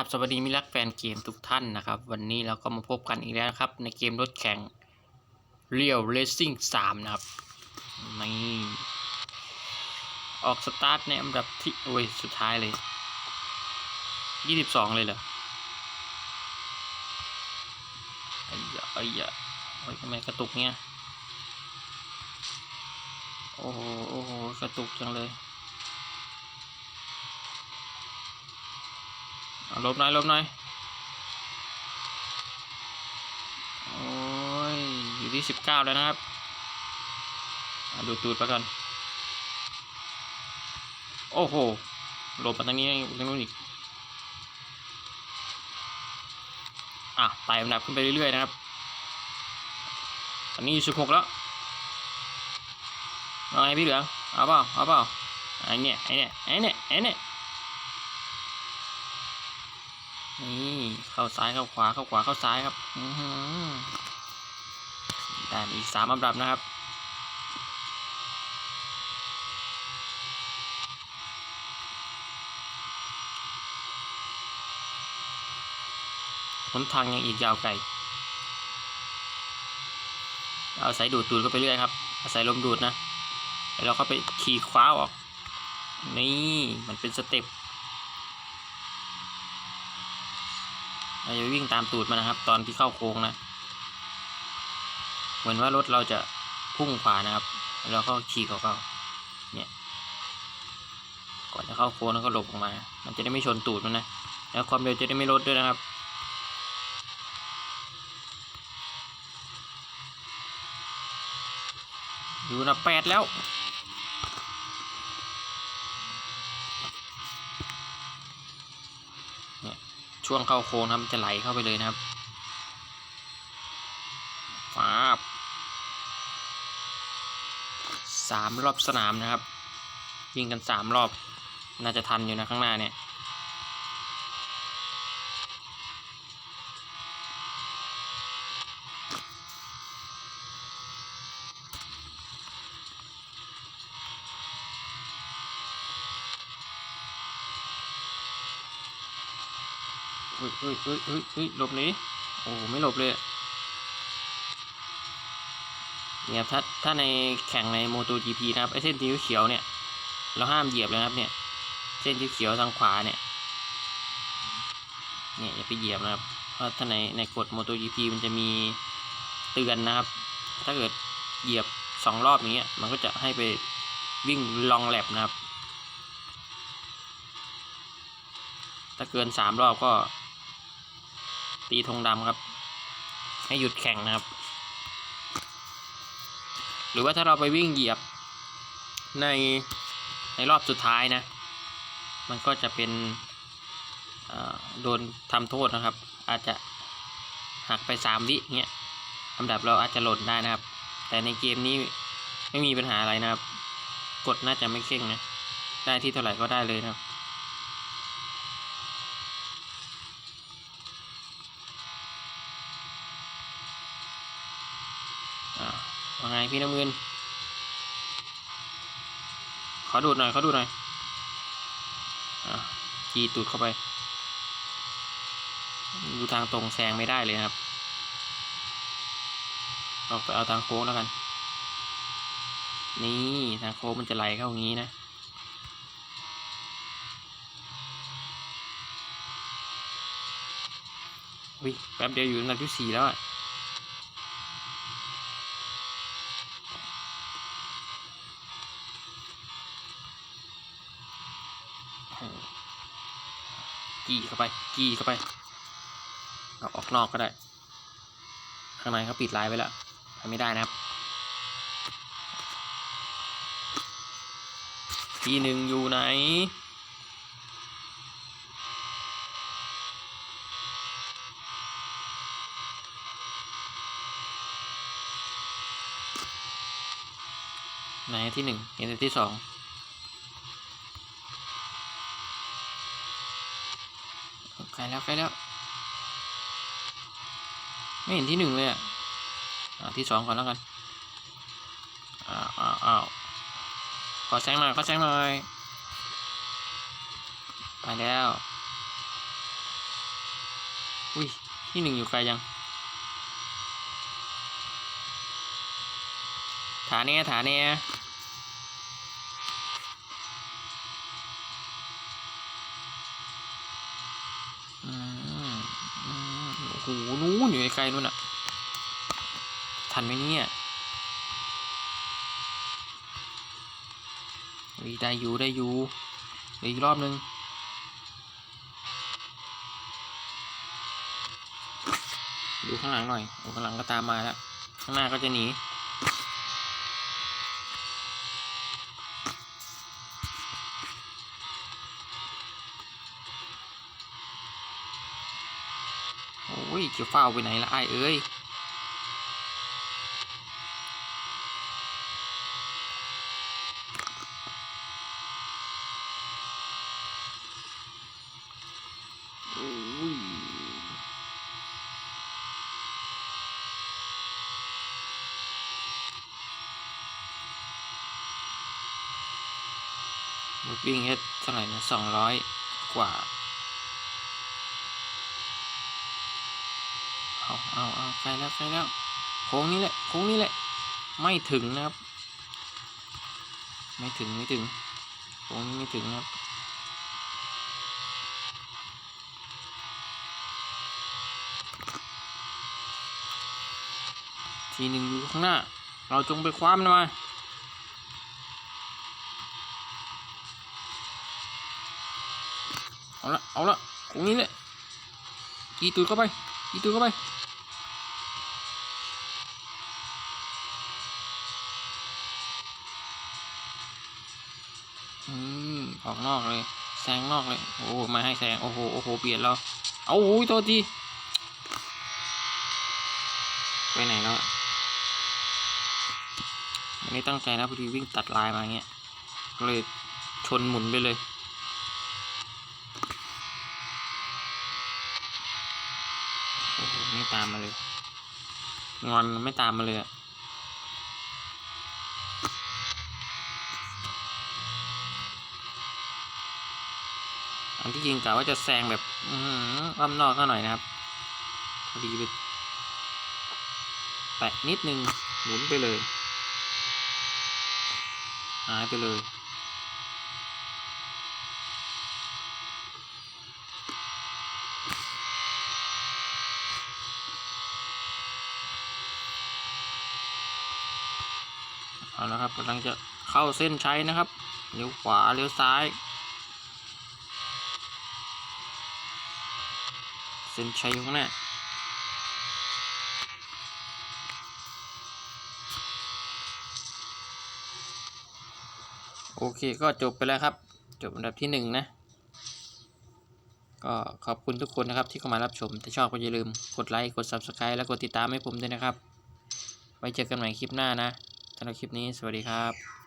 ราบสวัสดีมิตรรักแฟนเกมทุกท่านนะครับ วันนี้เราก็มาพบกันอีกแล้วครับ ในเกมรถแข่ง Real Racing 3นะครับนี่ออกสตาร์ทในอันดับที่โอ้ยสุดท้ายเลย22เลยเหรอไอ้ยะไอ้ยะโอ้ยทำไมกระตุกเงี้ยโอ้โหโอ้โหกระตุกจังเลย ลบหน่อยลบหน่อย โอ้ย อยู่ที่สิบเก้าแล้วนะครับ ดูตูดไปก่อน โอ้โหหลบมาทางนี้ทางนู้นอีก อะไต่อันดับขึ้นไปเรื่อยๆนะครับตอนนี้สิบหกแล้วเอาไงพี่เหลืองเอาเปล่าเอาเปล่าไอ้เนี่ยไอ้เนี่ยไอ้เนี่ยไอ้เนี่ย นี่เข้าซ้ายเข้าขวาเข้าขวาเข้าซ้ายครับอือหือได้มาอีกสามอันดับนะครับหนทางยังอีกยาวไกล เอาสายดูดดูดเข้าไปเรื่อยครับ อาศัยลมดูดนะ แล้วเราเข้าไปขี่คว้าออก นี่ มันเป็นสเต็ป เราจะวิ่งตามตูดมันนะครับ ตอนที่เข้าโค้งนะ เหมือนว่ารถเราจะพุ่งขวานะครับ แล้วก็ขี่เขาเข้าเนี่ย ก่อนจะเข้าโค้งแล้วก็หลบออกมา มันจะได้ไม่ชนตูดมันนะ แล้วความเร็วจะได้ไม่ลดด้วยนะครับอยู่นะแปดแล้ว ช่วงเข้าโค้งนะครับจะไหลเข้าไปเลยนะครับฟาบสามรอบสนามนะครับ วิ่งกันสามรอบ น่าจะทันอยู่นะข้างหน้าเนี่ย เฮ้ยเฮ้ยเฮ้ยเฮ้ยเฮ้ยหลบหนีโอ้ไม่หลบเลยเนี่ยถ้าถ้าในแข่งใน MotoGP นะครับไอเส้นสีเขียวเนี่ยเราห้ามเหยียบเลยนะครับเนี่ยเส้นที่เขียวทางขวาเนี่ยเนี่ยอย่าไปเหยียบนะครับเพราะถ้าในในกฎ MotoGP มันจะมีเตือนนะครับ ถ้าเกิดเหยียบสองรอบอย่างเงี้ยมันก็จะให้ไปวิ่งลองแลบนะครับ ถ้าเกินสามรอบก็ ตีธงดำครับ ให้หยุดแข่งนะครับ หรือว่าถ้าเราไปวิ่งเหยียบในในรอบสุดท้ายนะ มันก็จะเป็นโดนทำโทษนะครับ อาจจะหักไปสามวิเงี้ยลำดับเราอาจจะหล่นได้นะครับ แต่ในเกมนี้ไม่มีปัญหาอะไรนะครับ กดน่าจะไม่เข่งนะ ได้ที่เท่าไหร่ก็ได้เลยนะครับ ว่าไงพี่น้ำเงิน ขอดูดหน่อยขอดูดหน่อยอ่าขี่ตูดเข้าไป ดูทางตรงแซงไม่ได้เลยครับเราไปเอาทางโค้งแล้วกัน นี่ทางโค้งมันจะไหลเข้าอย่างนี้นะวิแป๊บเดียวอยู่อันดับที่สี่แล้วอะ กี่เข้าไป กี่เข้าไป เอาออกนอกก็ได้ ข้างในเขาปิดลน์ไว้แล้วทำไม่ได้นะครับทีหนึ่งอยู่ไหนไหนที่หนึ่งเห็นที่สอง ใกล้แล้วใกล้แล้ว ไม่เห็นที่หนึ่งเลยอะอาที่สองก่อนแล้วกันอ้าวอ้าวอ้าวขอแซงหน่อยขอแซงหน่อยไปแล้วอุ้ยที่หนึ่งอยู่ไกลยังฐานเนี้ยฐานเนี้ย นู้นอยู่ไกลๆนู่นอะทันไหมเนี่ยวีได้อยู่ได้อยู่เหลืออีกรอบนึงดูข้างหลังหน่อยโอ้ข้างหลังก็ตามมาแล้ว ข้างหน้าก็จะหนี อ้ยจะเฝ้าไปไหนละไอ้เอ้ยวิ่งเฮ็ดเท่าไหร่นะสองร้อยกว่า เอาเอาเอาใกล้แล้วใกล้แล้วโค้งนี้แหละโค้งนี้แหละ ไม่ถึงนะครับ ไม่ถึงไม่ถึงโค้งนี้ไม่ถึงนะครับทีหนึ่งอยู่ข้างหน้า เราจงไปคว้ามันมาเอาละเอาละตรงนี้แหละกีตูดเข้าไปกีตูดเข้าไป อืมออกนอกเลย แซงนอกเลย โอ้มาให้แซง โอ้โห โอ้โหเปลี่ยนเราเอาโอ้ยโทษทีไปไหนแล้วอะไม่ตั้งใจนะพอดีวิ่งตัดลายมาเงี้ยก็เลยชนหมุนไปเลยโอ้โหไม่ตามมาเลย งอนไม่ตามมาเลยอะ อันที่จริงกะว่าจะแซงแบบอ้อมนอกก็หน่อยนะครับพอดีไปแตะนิดนึงหมุนไปเลยหายไปเลยเอาละครับกำลังจะเข้าเส้นใชัยนะครับเลี้ยวขวาเลี้ยวซ้าย เส้นชัยอยู่ข้างหน้าโอเคก็จบไปแล้วครับ จบอันดับที่หนึ่งนะ ก็ขอบคุณทุกคนนะครับที่เข้ามารับชม ถ้าชอบก็อย่าลืมกดไลค์ กด Subscribe และกดติดตามให้ผมด้วยนะครับ ไว้เจอกันใหม่คลิปหน้านะสำหรับคลิปนี้สวัสดีครับ